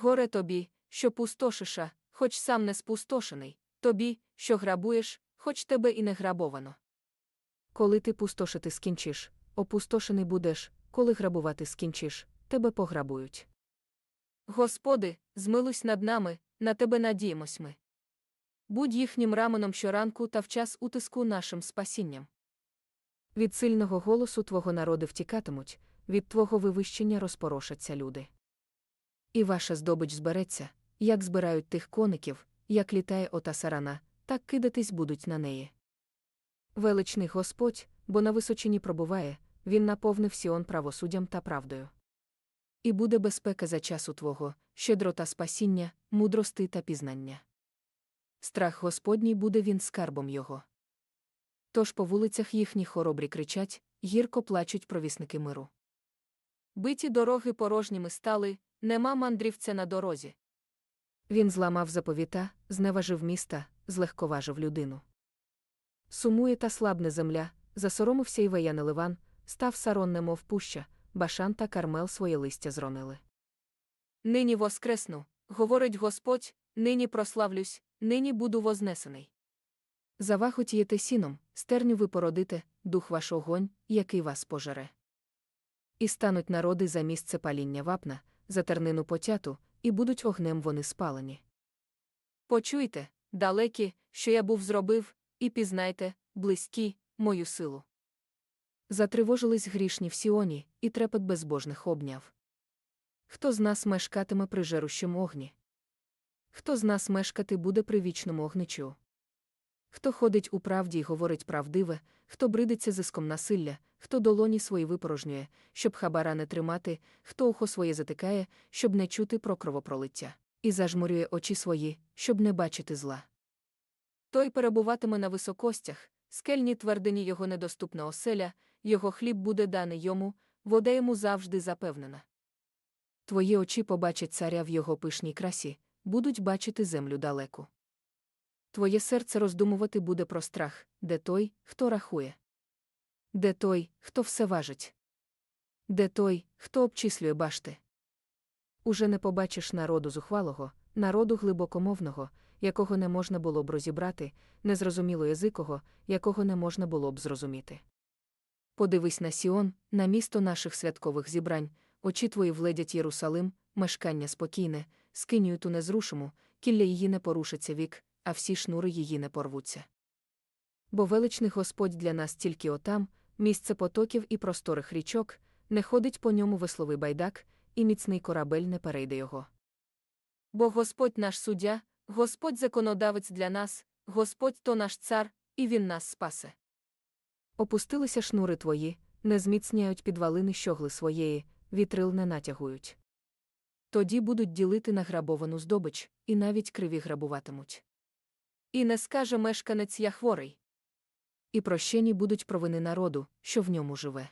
Горе тобі, що пустошиша, хоч сам не спустошений, тобі, що грабуєш, хоч тебе і не грабовано. Коли ти пустошити скінчиш, опустошений будеш, коли грабувати скінчиш, тебе пограбують. Господи, змилуйся над нами, на тебе надіємось ми. Будь їхнім раменом щоранку та в час утиску нашим спасінням. Від сильного голосу твого народи втікатимуть, від твого вивищення розпорошаться люди. І ваша здобич збереться, як збирають тих коників, як літає ота сарана, так кидатись будуть на неї. Величний Господь, бо на височині пробуває, він наповнив Сіон правосуддям та правдою. І буде безпека за часу твого, щедрота спасіння, мудрости та пізнання. Страх Господній буде він скарбом його. Тож по вулицях їхні хоробрі кричать, гірко плачуть провісники миру. Биті дороги порожніми стали, нема мандрівця на дорозі. Він зламав заповіта, зневажив міста, злегковажив людину. Сумує та слабне земля, засоромився і веяне ливан, став сарон немов пуща, башан та кармел своє листя зронили. Нині воскресну, говорить Господь, нині прославлюсь, нині буду вознесений. Завахотієте сіном, стерню ви породите, дух ваш огонь, який вас пожере. І стануть народи за місце паління вапна, за тернину потяту, і будуть огнем вони спалені. Почуйте, далекі, що я був зробив, і пізнайте, близькі, мою силу. Затривожились грішні в Сіоні, і трепет безбожних обняв. Хто з нас мешкатиме при жерущому огні? Хто з нас мешкати буде при вічному огничу? Хто ходить у правді й говорить правдиве, хто бридиться зиском насилля, хто долоні свої випорожнює, щоб хабара не тримати, хто ухо своє затикає, щоб не чути про кровопролиття, і зажмурює очі свої, щоб не бачити зла. Той перебуватиме на високостях, скельні твердині його недоступна оселя, його хліб буде даний йому, вода йому завжди запевнена. Твої очі побачать царя в його пишній красі, будуть бачити землю далеку. Твоє серце роздумувати буде про страх, де той, хто рахує. Де той, хто все важить? Де той, хто обчислює башти? Уже не побачиш народу зухвалого, народу глибокомовного, якого не можна було б розібрати, незрозуміло язикого, якого не можна було б зрозуміти. Подивись на Сіон, на місто наших святкових зібрань, очі твої вледять Єрусалим, мешкання спокійне, скинію ту незрушиму, кілля її не порушиться вік, а всі шнури її не порвуться. Бо величний Господь для нас тільки отам, місце потоків і просторих річок, не ходить по ньому весловий байдак, і міцний корабель не перейде його. Бо Господь наш суддя, Господь законодавець для нас, Господь то наш цар, і він нас спасе. Опустилися шнури твої, не зміцняють підвалини щогли своєї, вітрил не натягують. Тоді будуть ділити награбовану здобич, і навіть криві грабуватимуть. І не скаже мешканець я хворий. І прощені будуть провини народу, що в ньому живе.